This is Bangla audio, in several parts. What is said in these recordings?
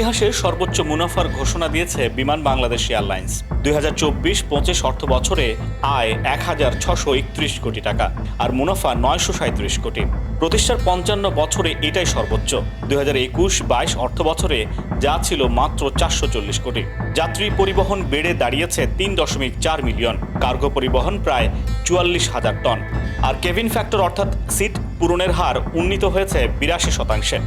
ইতিহাসে সর্বোচ্চ মুনাফার ঘোষণা দিয়েছে বিমান বাংলাদেশ এয়ারলাইন্স। দুই হাজার চব্বিশ পঁচিশ অর্থ বছরে আয় এক হাজার ছশো একত্রিশ কোটি টাকা আর মুনাফা নয়শো সাঁত্রিশ কোটি। প্রতিষ্ঠার পঞ্চান্ন বছরে এটাই সর্বোচ্চ। দুই হাজার একুশ বাইশ অর্থ বছরে যা ছিল মাত্র চারশো চল্লিশ কোটি। যাত্রী পরিবহন বেড়ে দাঁড়িয়েছে তিন দশমিক চার মিলিয়ন। কার্গো পরিবহন প্রায় চুয়াল্লিশ হাজার টন। আর কেভিন ফ্যাক্টর অর্থাৎ সিট পূরণের হার উন্নীত হয়েছে বিরাশি শতাংশে।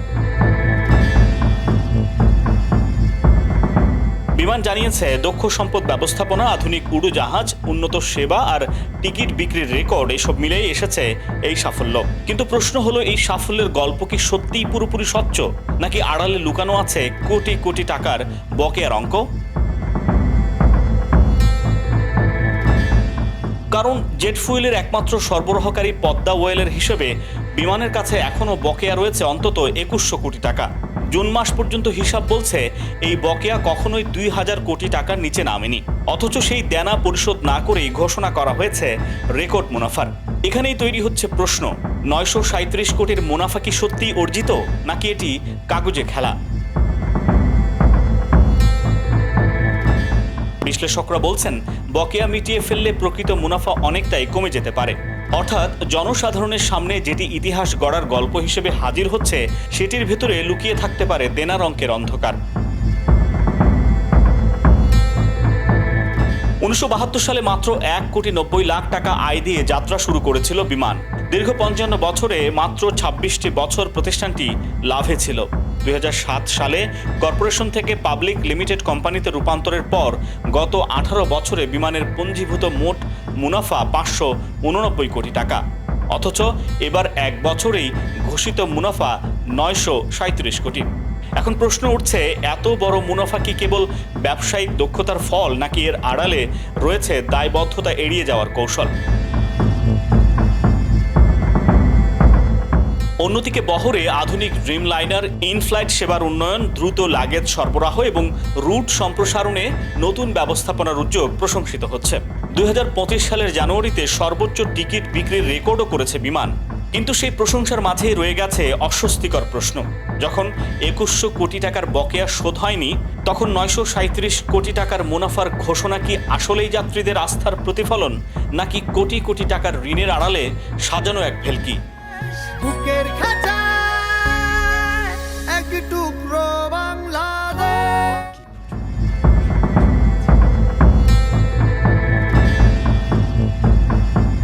বিমান জানিয়েছে, দক্ষ সম্পদ ব্যবস্থাপনা, আধুনিক উড়োজাহাজ, উন্নত সেবা আর টিকিট বিক্রির রেকর্ড, এসব মিলেই এসেছে এই সাফল্য। কিন্তু প্রশ্ন হলো, এই সাফল্যের গল্প কি সত্যিই পুরোপুরি স্বচ্ছ? নাকি আড়ালে লুকানো আছে কোটি কোটি টাকার বকেয়ার অঙ্ক? কারণ জেট ফুয়েলের একমাত্র সরবরাহকারী পদ্মা ওয়েলের হিসেবে বিমানের কাছে এখনও বকেয়া রয়েছে অন্তত একুশশো কোটি টাকা। জুন মাস পর্যন্ত হিসাব বলছে, এই বকেয়া কখনোই দুই হাজার কোটি টাকার নিচে নামেনি। অথচ সেই দেনা পরিশোধ না করেই ঘোষণা করা হয়েছে রেকর্ড মুনাফার। এখানেই তৈরি হচ্ছে প্রশ্ন, নয়শো সাঁত্রিশ কোটির মুনাফা কি সত্যিই অর্জিত, নাকি এটি কাগজে খেলা? বিশ্লেষকরা বলছেন, বকেয়া মিটিয়ে ফেললে প্রকৃত মুনাফা অনেকটাই কমে যেতে পারে। অর্থাৎ জনসাধারণের সামনে যেটি ইতিহাস গড়ার গল্প হিসেবে হাজির হচ্ছে, সেটির ভেতরে লুকিয়ে থাকতে পারে দেনার অঙ্কের অন্ধকার। উনিশশো বাহাত্তর সালে মাত্র এক কোটি নব্বই লাখ টাকা আয় দিয়ে যাত্রা শুরু করেছিল বিমান। দীর্ঘ পঞ্চান্ন বছরে মাত্র ছাব্বিশটি বছর প্রতিষ্ঠানটি লাভে ছিল। দুই হাজার সাত সালে কর্পোরেশন থেকে পাবলিক লিমিটেড কোম্পানিতে রূপান্তরের পর গত আঠারো বছরে বিমানের পঞ্জীভূত মোট মুনাফা পাঁচশো উননব্বই কোটি টাকা। অথচ এবার এক বছরেই ঘোষিত মুনাফা নয়শো সাঁত্রিশ কোটি। এখন প্রশ্ন উঠছে, এত বড় মুনাফা কি কেবল ব্যবসায়িক দক্ষতার ফল নাকি এর আড়ালে রয়েছে দায়বদ্ধতা এড়িয়ে যাওয়ার কৌশল? অন্যদিকে বহরে আধুনিক ড্রিম লাইনার ইনফ্লাইট সেবার উন্নয়ন, দ্রুত লাগেজ সরবরাহ এবং রুট সম্প্রসারণে নতুন ব্যবস্থাপনার উদ্যোগ প্রশংসিত হচ্ছে। দুই হাজার পঁচিশ সালের জানুয়ারিতে সর্বোচ্চ টিকিট বিক্রির রেকর্ডও করেছে বিমান। কিন্তু সেই প্রশংসার মাঝেই রয়ে গেছে অস্বস্তিকর প্রশ্ন। যখন একুশশো কোটি টাকার বকেয়া শোধ হয়নি, তখন নয়শো সাঁত্রিশ কোটি টাকার মুনাফার ঘোষণা কি আসলেই যাত্রীদের আস্থার প্রতিফলন, নাকি কোটি কোটি টাকার ঋণের আড়ালে সাজানো এক ভেলকি? বুকের টুকরো